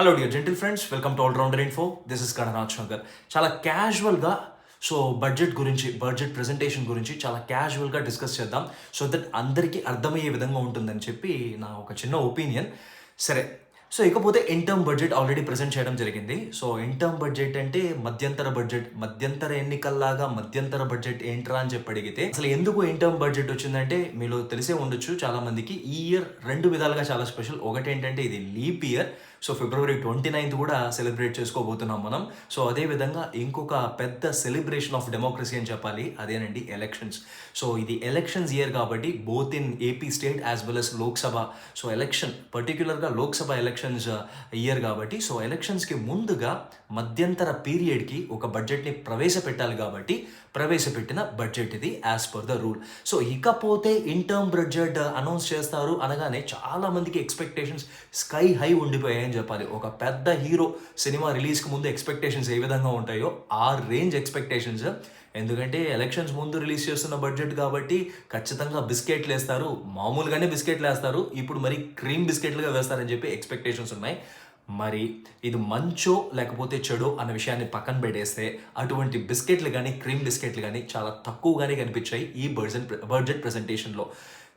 Hello dear gentle friends welcome to all rounder info this is Gananath Shankar చాలా క్యాజువల్గా so budget గురించి budget presentation గురించి చాలా క్యాజువల్గా డిస్కస్ చేద్దాం. సో దట్ అందరికీ అర్థమయ్యే విధంగా ఉంటుందని చెప్పి నా ఒక చిన్న ఒపీనియన్ సరే సో ఇకపోతే ఇంటర్మ్ బడ్జెట్ ఆల్రెడీ ప్రెజెంట్ చేయడం జరిగింది. సో ఇంటర్మ్ బడ్జెట్ అంటే మధ్యంతర బడ్జెట్ మధ్యంతర ఎన్నికల్లాగా మధ్యంతర బడ్జెట్ ఏంట్రా అని చెప్పి అడిగితే అసలు ఎందుకు ఇంటర్మ్ బడ్జెట్ వచ్చిందంటే మీలో తెలిసే ఉండొచ్చు. చాలా మందికి ఈ ఇయర్ రెండు విధాలుగా చాలా స్పెషల్ ఒకటి ఏంటంటే ఇది leap year so February twenty ninth కూడా సెలబ్రేట్ చేసుకోబోతున్నాం మనం. సో అదే విధంగా ఇంకొక పెద్ద సెలబ్రేషన్ ఆఫ్ డెమోక్రసీ అని చెప్పాలి. అదేనండి ఎలక్షన్స్. సో ఇది ఎలక్షన్స్ ఇయర్ కాబట్టి both in AP state as well as Lok Sabha. So election పర్టికులర్గా లోక్సభ ఎలక్షన్స్ ఇయర్ కాబట్టి సో ఎలక్షన్స్కి ముందుగా మధ్యంతర పీరియడ్కి ఒక బడ్జెట్ని ప్రవేశపెట్టాలి కాబట్టి ప్రవేశపెట్టిన బడ్జెట్ ఇది as per the rule. So ఇకపోతే ఇంటర్మ్ బడ్జెట్ అనౌన్స్ చేస్తారు అనగానే చాలా మందికి ఎక్స్పెక్టేషన్స్ స్కై హై ఉండిపోయాయని చెప్పాలి? ఒక పెద్ద హీరో సినిమా రిలీజ్కి ముందు ఎక్స్పెక్టేషన్స్ ఏ విధంగా ఉంటాయో ఆ రేంజ్ ఎక్స్పెక్టేషన్స్. ఎందుకంటే ఎలక్షన్స్ ముందు రిలీజ్ చేస్తున్న బడ్జెట్ కాబట్టి ఖచ్చితంగా బిస్కెట్లు వేస్తారు. మామూలుగానే బిస్కెట్లు వేస్తారు. ఇప్పుడు మరి క్రీమ్ బిస్కెట్లుగా వేస్తారని చెప్పి ఎక్స్పెక్టేషన్స్ ఉన్నాయి. మరి ఇది మంచో లేకపోతే చెడో అన్న విషయాన్ని పక్కన పెట్టేస్తే అటువంటి బిస్కెట్లు కానీ క్రీమ్ బిస్కెట్లు కానీ చాలా తక్కువగానే కనిపించాయి ఈ బడ్జెట్ బడ్జెట్ ప్రజెంటేషన్లో.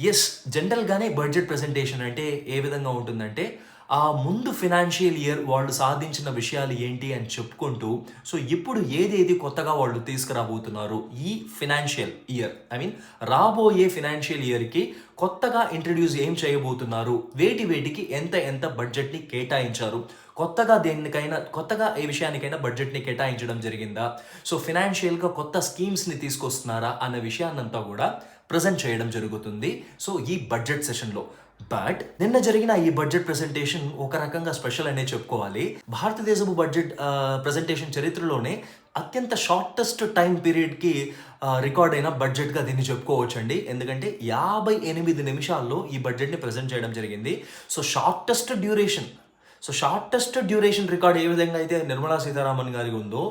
ఎస్ జనరల్గానే బడ్జెట్ ప్రజెంటేషన్ అంటే ఏ విధంగా ఉంటుందంటే ఆ ముందు ఫినాన్షియల్ ఇయర్ వాళ్ళు సాధించిన విషయాలు ఏంటి అని చెప్పుకుంటూ సో ఇప్పుడు ఏదేది కొత్తగా వాళ్ళు తీసుకురాబోతున్నారు ఈ ఫినాన్షియల్ ఇయర్ ఐ మీన్ రాబోయే ఫినాన్షియల్ ఇయర్కి కొత్తగా ఇంట్రడ్యూస్ ఏం చేయబోతున్నారు? వేటి వేటికి ఎంత ఎంత బడ్జెట్ని కేటాయించారు? కొత్తగా దేనికైనా కొత్తగా ఏ విషయానికైనా బడ్జెట్ని కేటాయించడం జరిగిందా? సో ఫినాన్షియల్గా కొత్త స్కీమ్స్ని తీసుకొస్తున్నారా అన్న విషయాన్నంతా కూడా ప్రజెంట్ చేయడం జరుగుతుంది. సో ఈ బడ్జెట్ సెషన్లో బట్ నిన్న జరిగిన ఈ బడ్జెట్ ప్రెజెంటేషన్ ఒక రకంగా స్పెషల్ అనే చెప్పుకోవాలి. భారతదేశపు బడ్జెట్ ప్రెజెంటేషన్ చరిత్రలోనే అత్యంత షార్టెస్ట్ టైం పీరియడ్కి రికార్డ్ అయిన బడ్జెట్గా దీన్ని చెప్పుకోవచ్చండి. ఎందుకంటే యాభై ఎనిమిది నిమిషాల్లో ఈ బడ్జెట్ని ప్రజెంట్ చేయడం జరిగింది. So shortest duration so shortest duration record ఏ విధంగా అయితే నిర్మలా సీతారామన్ గారికి ఉందో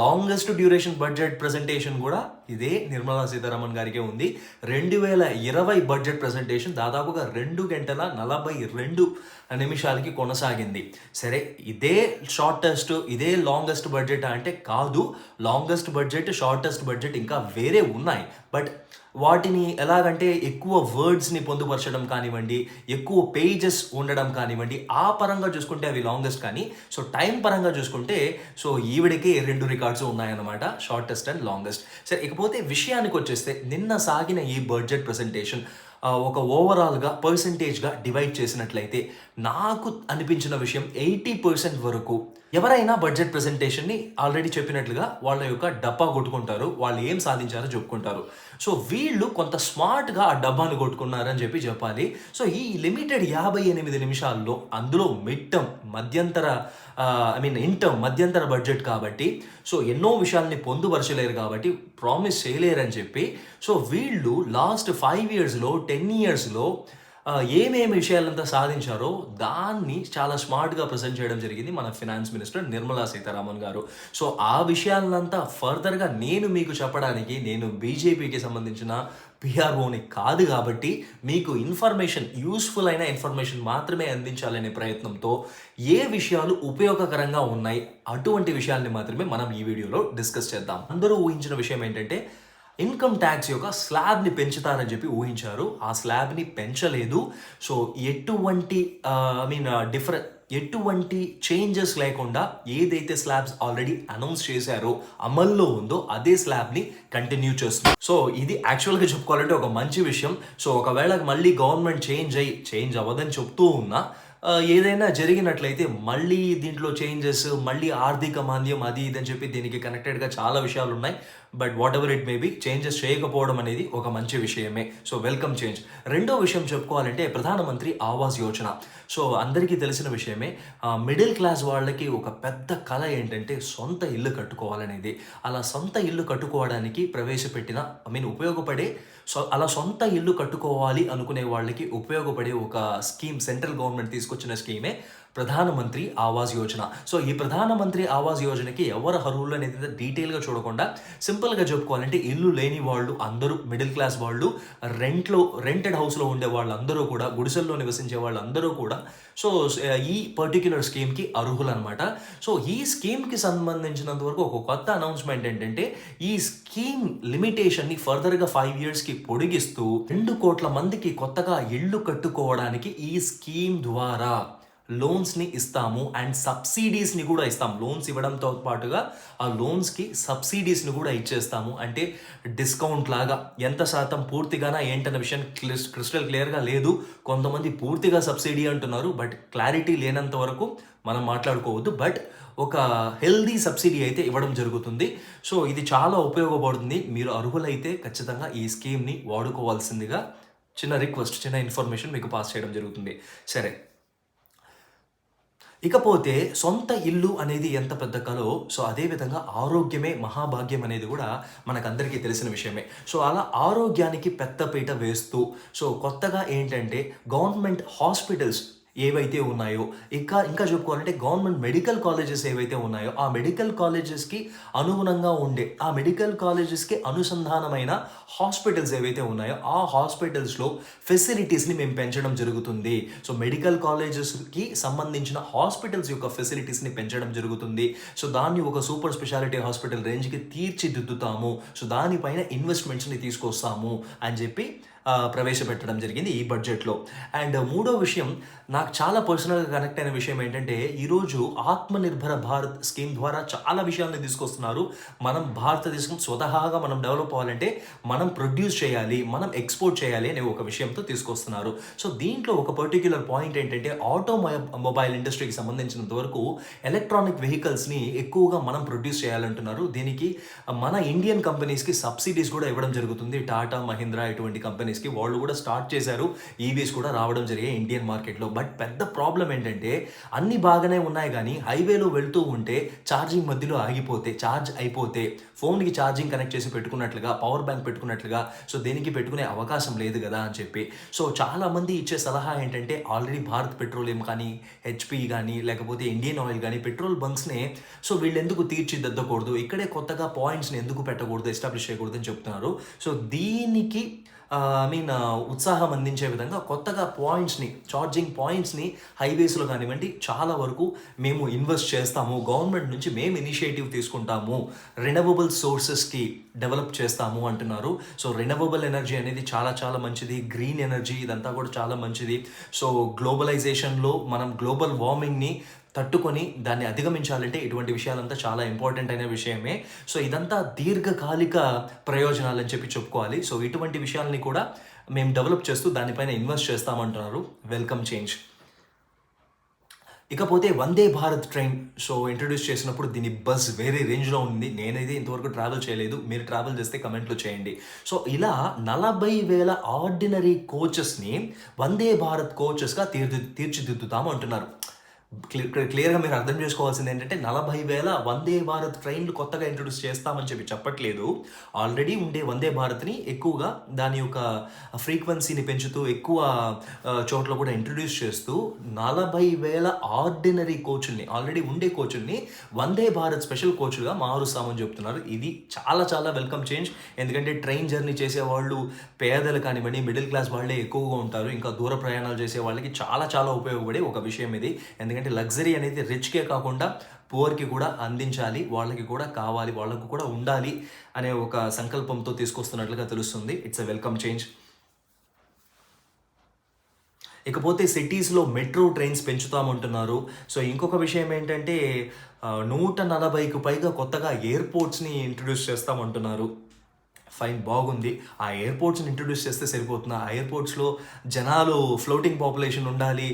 లాంగెస్ట్ డ్యూరేషన్ బడ్జెట్ ప్రజెంటేషన్ కూడా ఇదే నిర్మలా సీతారామన్ గారికే ఉంది. రెండు వేల ఇరవై బడ్జెట్ ప్రజెంటేషన్ దాదాపుగా రెండు గంటల నలభై రెండు నిమిషాలకి కొనసాగింది. సరే ఇదే షార్టెస్ట్ ఇదే లాంగెస్ట్ బడ్జెట్ అంటే కాదు. లాంగెస్ట్ బడ్జెట్ షార్టెస్ట్ బడ్జెట్ ఇంకా వేరే ఉన్నాయి. బట్ వాటిని ఎలాగంటే ఎక్కువ వర్డ్స్ని పొందుపరచడం కానివ్వండి ఎక్కువ పేజెస్ ఉండడం కానివ్వండి ఆ పరంగా చూసుకుంటే అవి లాంగెస్ట్ కానీ సో టైం పరంగా చూసుకుంటే సో ఈవిడకి రెండు రికార్డ్స్ ఉన్నాయన్నమాట షార్టెస్ట్ అండ్ లాంగెస్ట్. సరే ఇకపోతే విషయానికి వచ్చేస్తే నిన్న సాగిన ఈ బడ్జెట్ ప్రజెంటేషన్ ఒక ఓవరాల్గా పర్సంటేజ్గా డివైడ్ చేసినట్లయితే నాకు అనిపించిన విషయం ఎయిటీ పర్సెంట్ వరకు ఎవరైనా బడ్జెట్ ప్రజెంటేషన్ని ఆల్రెడీ చెప్పినట్లుగా వాళ్ళ యొక్క డబ్బా కొట్టుకుంటారు వాళ్ళు ఏం సాధించారో చెప్పుకుంటారు. సో వీళ్ళు కొంత స్మార్ట్గా ఆ డబ్బాను కొట్టుకున్నారని చెప్పి చెప్పాలి. సో ఈ లిమిటెడ్ యాభై ఎనిమిది నిమిషాల్లో అందులో మిడ్ టర్మ్ మధ్యంతర ఐ మీన్ ఇంటర్మ్ మధ్యంతర బడ్జెట్ కాబట్టి సో ఎన్నో విషయాల్ని పొందుపరచలేరు కాబట్టి ప్రామిస్ చేయలేరని చెప్పి సో వీళ్ళు లాస్ట్ ఫైవ్ ఇయర్స్లో టెన్ ఇయర్స్లో ఏమేమి విషయాలంతా సాధించారో దాన్ని చాలా స్మార్ట్గా ప్రజెంట్ చేయడం జరిగింది మన ఫినాన్స్ మినిస్టర్ నిర్మలా సీతారామన్ గారు. సో ఆ విషయాలంతా ఫర్దర్గా నేను మీకు చెప్పడానికి నేను బీజేపీకి సంబంధించిన పిఆర్ఓని కాదు కాబట్టి మీకు ఇన్ఫర్మేషన్ యూస్ఫుల్ అయిన ఇన్ఫర్మేషన్ మాత్రమే అందించాలనే ప్రయత్నంతో ఏ విషయాలు ఉపయోగకరంగా ఉన్నాయి అటువంటి విషయాల్ని మాత్రమే మనం ఈ వీడియోలో డిస్కస్ చేద్దాం. అందరూ ఊహించిన విషయం ఏంటంటే ఇన్కమ్ ట్యాక్స్ యొక్క స్లాబ్ని పెంచుతారని చెప్పి ఊహించారు. ఆ స్లాబ్ని పెంచలేదు. సో ఎటువంటి ఐ మీన్ డిఫరెంట్ ఎటువంటి చేంజెస్ లేకుండా ఏదైతే స్లాబ్స్ ఆల్రెడీ అనౌన్స్ చేశారో అమల్లో ఉందో అదే స్లాబ్ని కంటిన్యూ చేస్తుంది. సో ఇది యాక్చువల్గా చెప్పుకోవాలంటే ఒక మంచి విషయం. సో ఒకవేళ మళ్ళీ గవర్నమెంట్ చేంజ్ అయ్యి చేంజ్ అవ్వదని చెప్తూ ఉన్నా ఏదైనా జరిగినట్లయితే మళ్ళీ దీంట్లో చేంజెస్ మళ్ళీ ఆర్థిక మాంద్యం అది ఇది అని చెప్పి దీనికి కనెక్టెడ్గా చాలా విషయాలు ఉన్నాయి. But whatever it may be changes చేయకపోవడం అనేది ఒక మంచి విషయమే. So welcome change. రెండో విషయం చెప్పుకోవాలంటే ప్రధానమంత్రి ఆవాస్ యోజన. సో అందరికీ తెలిసిన విషయమే మిడిల్ క్లాస్ వాళ్ళకి ఒక పెద్ద కళ ఏంటంటే సొంత ఇల్లు కట్టుకోవాలనేది. అలా సొంత ఇల్లు కట్టుకోవడానికి ప్రవేశపెట్టిన ఐ మీన్ ఉపయోగపడే సో అలా సొంత ఇల్లు కట్టుకోవాలి అనుకునే వాళ్ళకి ఉపయోగపడే ఒక స్కీమ్ సెంట్రల్ గవర్నమెంట్ తీసుకొచ్చిన స్కీమే ప్రధానమంత్రి ఆవాస్ యోజన. సో ఈ ప్రధానమంత్రి ఆవాస్ యోజనకి ఎవరు అర్హులు అనేది డీటెయిల్గా చూడకుండా సింపుల్గా చెప్పుకోవాలంటే ఇల్లు లేని వాళ్ళు అందరూ మిడిల్ క్లాస్ వాళ్ళు రెంట్లో రెంటెడ్ హౌస్లో ఉండే వాళ్ళందరూ కూడా గుడిసెల్లో నివసించే వాళ్ళందరూ కూడా సో ఈ పర్టిక్యులర్ స్కీమ్కి అర్హులు అనమాట సో ఈ స్కీమ్కి సంబంధించినంత వరకు ఒక కొత్త అనౌన్స్మెంట్ ఏంటంటే ఈ స్కీమ్ లిమిటేషన్ని ఫర్దర్గా ఫైవ్ ఇయర్స్కి పొడిగిస్తూ రెండు కోట్ల మందికి కొత్తగా ఇళ్ళు కట్టుకోవడానికి ఈ స్కీమ్ ద్వారా లోన్స్ని ఇస్తాము అండ్ సబ్సిడీస్ని కూడా ఇస్తాం. లోన్స్ ఇవ్వడంతో పాటుగా ఆ లోన్స్కి సబ్సిడీస్ని కూడా ఇచ్చేస్తాము. అంటే డిస్కౌంట్ లాగా ఎంత శాతం పూర్తిగానా ఏంటన్న విషయం క్లిస్- క్రిస్టల్ క్లియర్గా లేదు. కొంతమంది పూర్తిగా సబ్సిడీ అంటున్నారు బట్ క్లారిటీ లేనంత వరకు మనం మాట్లాడుకోవద్దు. బట్ ఒక హెల్దీ సబ్సిడీ అయితే ఇవ్వడం జరుగుతుంది. సో ఇది చాలా ఉపయోగపడుతుంది. మీరు అర్హులైతే ఖచ్చితంగా ఈ స్కీమ్ని వాడుకోవాల్సిందిగా చిన్న రిక్వెస్ట్ చిన్న ఇన్ఫర్మేషన్ మీకు పాస్ చేయడం జరుగుతుంది. సరే. ఇకపోతే సొంత ఇల్లు అనేది ఎంత పెద్ద కలో సో అదే విధంగా ఆరోగ్యమే మహాభాగ్యం అనేది కూడా మనకందరికీ తెలిసిన విషయమే. సో అలా ఆరోగ్యానికి పెద్దపీట వేస్తూ సో కొత్తగా ఏంటంటే గవర్నమెంట్ హాస్పిటల్స్ ఏవైతే ఉన్నాయో ఇంకా ఇంకా చెప్పుకోవాలంటే గవర్నమెంట్ మెడికల్ కాలేజెస్ ఏవైతే ఉన్నాయో ఆ మెడికల్ కాలేజెస్కి అనుగుణంగా ఉండే ఆ మెడికల్ కాలేజెస్కి అనుసంధానమైన హాస్పిటల్స్ ఏవైతే ఉన్నాయో ఆ హాస్పిటల్స్లో ఫెసిలిటీస్ని మేము పెంచడం జరుగుతుంది. సో మెడికల్ కాలేజెస్కి సంబంధించిన హాస్పిటల్స్ యొక్క ఫెసిలిటీస్ని పెంచడం జరుగుతుంది. సో దాన్ని ఒక సూపర్ స్పెషాలిటీ హాస్పిటల్ రేంజ్కి తీర్చిదిద్దుతాము. సో దానిపైన ఇన్వెస్ట్మెంట్స్ని తీసుకొస్తాము అని చెప్పి ప్రవేశపెట్టడం జరిగింది ఈ బడ్జెట్లో. అండ్ మూడో విషయం నాకు చాలా పర్సనల్గా కనెక్ట్ అయిన విషయం ఏంటంటే ఈరోజు ఆత్మనిర్భర భారత్ స్కీమ్ ద్వారా చాలా విషయాలను తీసుకొస్తున్నారు. మనం భారతదేశం స్వతహాగా మనం డెవలప్ అవ్వాలంటే మనం ప్రొడ్యూస్ చేయాలి మనం ఎక్స్పోర్ట్ చేయాలి అనే ఒక విషయంతో తీసుకొస్తున్నారు. సో దీంట్లో ఒక పర్టిక్యులర్ పాయింట్ ఏంటంటే ఆటో మొబైల్ ఇండస్ట్రీకి సంబంధించినంత వరకు ఎలక్ట్రానిక్ వెహికల్స్ని ఎక్కువగా మనం ప్రొడ్యూస్ చేయాలంటున్నారు. దీనికి మన ఇండియన్ కంపెనీస్కి సబ్సిడీస్ కూడా ఇవ్వడం జరుగుతుంది. టాటా మహీంద్రా ఇటువంటి కంపెనీస్కి వాళ్ళు కూడా స్టార్ట్ చేశారు. ఈవీస్ కూడా రావడం జరిగాయి ఇండియన్ మార్కెట్లో బట్ పెద్ద ప్రాబ్లం ఏంటంటే అన్ని బాగానే ఉన్నాయి కానీ హైవేలో వెళ్తూ ఉంటే ఛార్జింగ్ మధ్యలో ఆగిపోతే ఛార్జ్ అయిపోతే ఫోన్కి ఛార్జింగ్ కనెక్ట్ చేసి పెట్టుకున్నట్లుగా పవర్ బ్యాంక్ పెట్టుకున్నట్లుగా సో దేనికి పెట్టుకునే అవకాశం లేదు కదా అని చెప్పి. సో చాలామంది ఇచ్చే సలహా ఏంటంటే ఆల్రెడీ భారత్ పెట్రోలియం కానీ హెచ్పి కానీ లేకపోతే ఇండియన్ ఆయిల్ కానీ పెట్రోల్ బంక్స్నే సో వీళ్ళు ఎందుకు తీర్చిదిద్దకూడదు? ఇక్కడే కొత్తగా పాయింట్స్ని ఎందుకు పెట్టకూడదు? ఎస్టాబ్లిష్ చేయకూడదు అని చెప్తున్నారు. సో దీనికి ఐ మీన్ ఉత్సాహం అందించే విధంగా కొత్తగా పాయింట్స్ని ఛార్జింగ్ పాయింట్స్ని హైవేస్లో కానివ్వండి చాలా వరకు మేము ఇన్వెస్ట్ చేస్తాము. గవర్నమెంట్ నుంచి మేము ఇనిషియేటివ్ తీసుకుంటాము. రినవబుల్ సోర్సెస్కి డెవలప్ చేస్తాము అంటున్నారు. సో రినవబుల్ ఎనర్జీ అనేది చాలా చాలా మంచిది. గ్రీన్ ఎనర్జీ ఇదంతా కూడా చాలా మంచిది. సో గ్లోబలైజేషన్లో మనం గ్లోబల్ వార్మింగ్ని తట్టుకొని దాన్ని అధిగమించాలంటే ఇటువంటి విషయాలంతా చాలా ఇంపార్టెంట్ అయిన విషయమే. సో ఇదంతా దీర్ఘకాలిక ప్రయోజనాలు అని చెప్పి చెప్పుకోవాలి. సో ఇటువంటి విషయాల్ని కూడా మేము డెవలప్ చేస్తూ దానిపైన ఇన్వెస్ట్ చేస్తామంటున్నారు. Welcome change. ఇకపోతే Vande Bharat train so introduce చేసినప్పుడు దీని బస్ వేరే రేంజ్లో ఉంది. నేనైతే ఇంతవరకు ట్రావెల్ చేయలేదు. మీరు ట్రావెల్ చేస్తే కమెంట్లో చేయండి. సో ఇలా నలభై వేల ఆర్డినరీ కోచెస్ని వందే భారత్ కోచెస్గా తీర్చి తీర్చిదిద్దుతాము అంటున్నారు క్లియర్గా మీరు అర్థం చేసుకోవాల్సింది ఏంటంటే నలభై వేల వందే భారత్ ట్రైన్లు కొత్తగా ఇంట్రొడ్యూస్ చేస్తామని చెప్పి చెప్పట్లేదు. ఆల్రెడీ ఉండే వందే భారత్ని ఎక్కువగా దాని యొక్క ఫ్రీక్వెన్సీని పెంచుతూ ఎక్కువ చోట్ల కూడా ఇంట్రొడ్యూస్ చేస్తూ నలభై వేల ఆర్డినరీ కోచుల్ని ఆల్రెడీ ఉండే కోచుల్ని వందే భారత్ స్పెషల్ కోచ్లుగా మారుస్తామని చెప్తున్నారు. ఇది చాలా చాలా వెల్కమ్ చేంజ్. ఎందుకంటే ట్రైన్ జర్నీ చేసే వాళ్ళు పేదలు కానివ్వండి మిడిల్ క్లాస్ వాళ్ళే ఎక్కువగా ఉంటారు. ఇంకా దూర ప్రయాణాలు చేసే వాళ్ళకి చాలా చాలా ఉపయోగపడే ఒక విషయం ఇది. ఎందుకంటే లగ్జరీ అనేది రిచ్కే కాకుండా పూర్కి కూడా అందించాలి వాళ్ళకి కూడా కావాలి వాళ్ళకు కూడా ఉండాలి అనే ఒక సంకల్పంతో తీసుకొస్తున్నట్లుగా తెలుస్తుంది. ఇట్స్ ఎ వెల్కమ్ చేంజ్ ఇకపోతే సిటీస్లో మెట్రో ట్రైన్స్ పెంచుతామంటున్నారు. సో ఇంకొక విషయం ఏంటంటే నూట నలభైకి పైగా కొత్తగా ఎయిర్పోర్ట్స్ని ఇంట్రడ్యూస్ చేస్తామంటున్నారు. ఫైన్ బాగుంది. ఆ ఎయిర్పోర్ట్స్ని ఇంట్రడ్యూస్ చేస్తే సరిపోతుంది? ఆ ఎయిర్పోర్ట్స్లో జనాలు ఫ్లోటింగ్ పాపులేషన్ ఉండాలి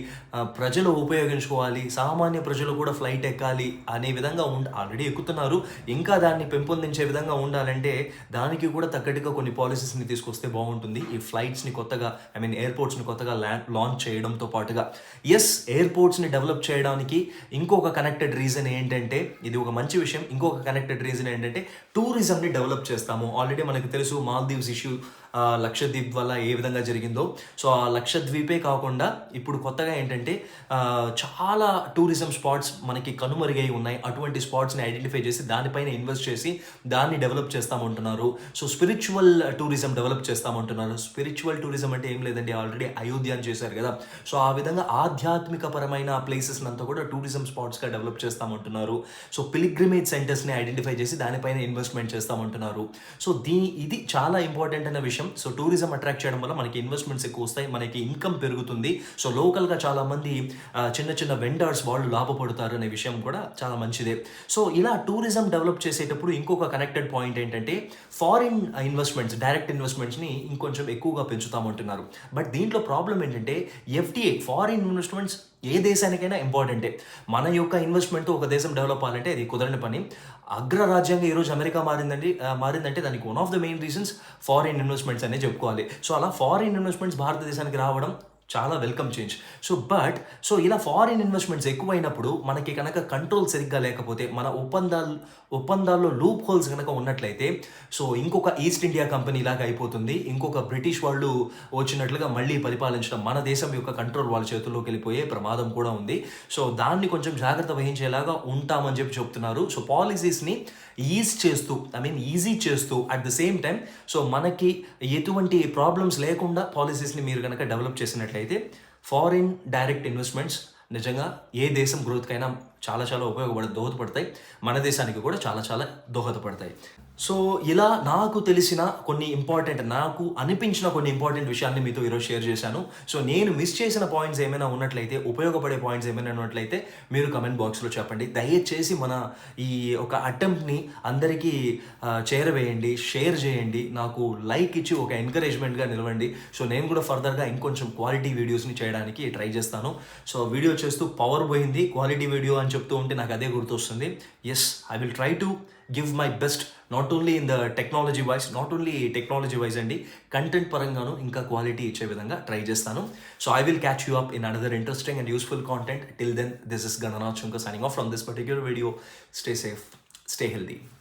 ప్రజలు ఉపయోగించుకోవాలి సామాన్య ప్రజలు కూడా ఫ్లైట్ ఎక్కాలి అనే విధంగా ఉండ ఆల్రెడీ ఎక్కుతున్నారు. ఇంకా దాన్ని పెంపొందించే విధంగా ఉండాలంటే దానికి కూడా తగ్గట్టుగా కొన్ని పాలసీస్ని తీసుకొస్తే బాగుంటుంది. ఈ ఫ్లైట్స్ని కొత్తగా ఐ మీన్ ఎయిర్పోర్ట్స్ని కొత్తగా ల్యాండ్ లాంచ్ చేయడంతో పాటుగా. ఎస్ ఎయిర్పోర్ట్స్ని డెవలప్ చేయడానికి ఇంకొక కనెక్టెడ్ రీజన్ ఏంటంటే ఇది ఒక మంచి విషయం. ఇంకొక కనెక్టెడ్ రీజన్ ఏంటంటే టూరిజంని డెవలప్ చేస్తాము. ఆల్రెడీ మనకు తెలుసు మాల్దీవ్స్ ఇష్యూ ఆ, లక్షద్వీప్ వల్ల ఏ విధంగా జరిగిందో. సో ఆ లక్షద్వీపే కాకుండా ఇప్పుడు కొత్తగా ఏంటంటే చాలా టూరిజం స్పాట్స్ మనకి కనుమరుగై ఉన్నాయి. అటువంటి స్పాట్స్ని ఐడెంటిఫై చేసి దానిపైన ఇన్వెస్ట్ చేసి దాన్ని డెవలప్ చేస్తామంటున్నారు. సో స్పిరిచువల్ టూరిజం డెవలప్ చేస్తామంటున్నారు. స్పిరిచువల్ టూరిజం అంటే ఏం లేదండి ఆల్రెడీ అయోధ్య అని చేశారు కదా. సో ఆ విధంగా ఆధ్యాత్మిక పరమైన ప్లేసెస్ అంతా కూడా టూరిజం స్పాట్స్గా డెవలప్ చేస్తామంటున్నారు. సో పిలిగ్రిమేజ్ సెంటర్స్ని ఐడెంటిఫై చేసి దానిపైన ఇన్వెస్ట్మెంట్ చేస్తామంటున్నారు. సో దీని ఇది చాలా ఇంపార్టెంట్ అనే విషయం సో టూరిజం అట్రాక్ట్ చేయడం వల్ల మనకి ఇన్వెస్ట్మెంట్స్ ఎక్కువ వస్తాయి మనకి ఇన్కమ్ పెరుగుతుంది. సో లోకల్గా చాలామంది చిన్న చిన్న వెండర్స్ వాళ్ళు లాభపడతారు అనే విషయం కూడా చాలా మంచిదే. సో ఇలా టూరిజం డెవలప్ చేసేటప్పుడు ఇంకొక కనెక్టెడ్ పాయింట్ ఏంటంటే ఫారిన్ ఇన్వెస్ట్మెంట్స్ డైరెక్ట్ ఇన్వెస్ట్మెంట్స్ని ఇంకొంచెం ఎక్కువగా పెంచుతామంటున్నారు బట్ దీంట్లో ప్రాబ్లం ఏంటంటే ఎఫ్టీఏ ఫారిన్ ఇన్వెస్ట్మెంట్స్ ఏ దేశానికైనా ఇంపార్టెంటే మన యొక్క ఇన్వెస్ట్మెంట్తో ఒక దేశం డెవలప్ అవ్వాలంటే అది కుదరని పని. అగ్రరాజ్యంగా ఈరోజు అమెరికా మారిందండి. మారిందంటే దానికి one of the main reasons foreign investments అనే చెప్పుకోవాలి. సో అలా ఫారిన్ ఇన్వెస్ట్మెంట్స్ భారతదేశానికి రావడం చాలా welcome change so but so ఇలా ఫారిన్ ఇన్వెస్ట్మెంట్స్ ఎక్కువైనప్పుడు మనకి కనుక కంట్రోల్ సరిగ్గా లేకపోతే మన ఒప్పందాలు ఒప్పందాల్లో లూప్ హోల్స్ కనుక ఉన్నట్లయితే సో ఇంకొక ఈస్ట్ ఇండియా కంపెనీ లాగా అయిపోతుంది. ఇంకొక బ్రిటిష్ వాళ్ళు వచ్చినట్లుగా మళ్ళీ పరిపాలించడం మన దేశం యొక్క కంట్రోల్ వాళ్ళ చేతుల్లోకి వెళ్ళిపోయే ప్రమాదం కూడా ఉంది. సో దాన్ని కొంచెం జాగ్రత్త వహించేలాగా ఉంటామని చెప్పి చెప్తున్నారు. సో పాలసీస్ని ఈజ్ చేస్తూ ఐ మీన్ ఈజీ చేస్తూ at the same time so మనకి ఎటువంటి ప్రాబ్లమ్స్ లేకుండా పాలసీస్ని మీరు కనుక డెవలప్ చేసినట్లయితే ఫారిన్ డైరెక్ట్ ఇన్వెస్ట్మెంట్స్ నిజంగా ఏ దేశం గ్రోత్కైనా చాలా చాలా ఉపయోగపడ దోహదపడతాయి. మన దేశానికి కూడా చాలా చాలా దోహదపడతాయి. సో ఇలా నాకు తెలిసిన కొన్ని ఇంపార్టెంట్ నాకు అనిపించిన కొన్ని ఇంపార్టెంట్ విషయాన్ని మీతో ఈరోజు షేర్ చేశాను. సో నేను మిస్ చేసిన పాయింట్స్ ఏమైనా ఉన్నట్లయితే ఉపయోగపడే పాయింట్స్ ఏమైనా ఉన్నట్లయితే మీరు కమెంట్ బాక్స్లో చెప్పండి. దయచేసి మన ఈ ఒక అటెంప్ట్ని అందరికీ చేరవేయండి షేర్ చేయండి. నాకు లైక్ ఇచ్చి ఒక ఎంకరేజ్మెంట్గా నిలవండి. సో నేను కూడా ఫర్దర్గా ఇంకొంచెం క్వాలిటీ వీడియోస్ని చేయడానికి ట్రై చేస్తాను. సో వీడియో చేస్తూ పవర్ పోయింది. క్వాలిటీ వీడియో అని చెప్తూ ఉంటే నాకు అదే గుర్తొస్తుంది. Yes I will try to give my best not only in the technology wise not only technology wise అండి కంటెంట్ పరంగాను ఇంకా క్వాలిటీ ఇచ్చే విధంగా ట్రై చేస్తాను. So I will catch you up in another interesting and useful content till then this is Gananath Shunka signing off from this particular video stay safe stay healthy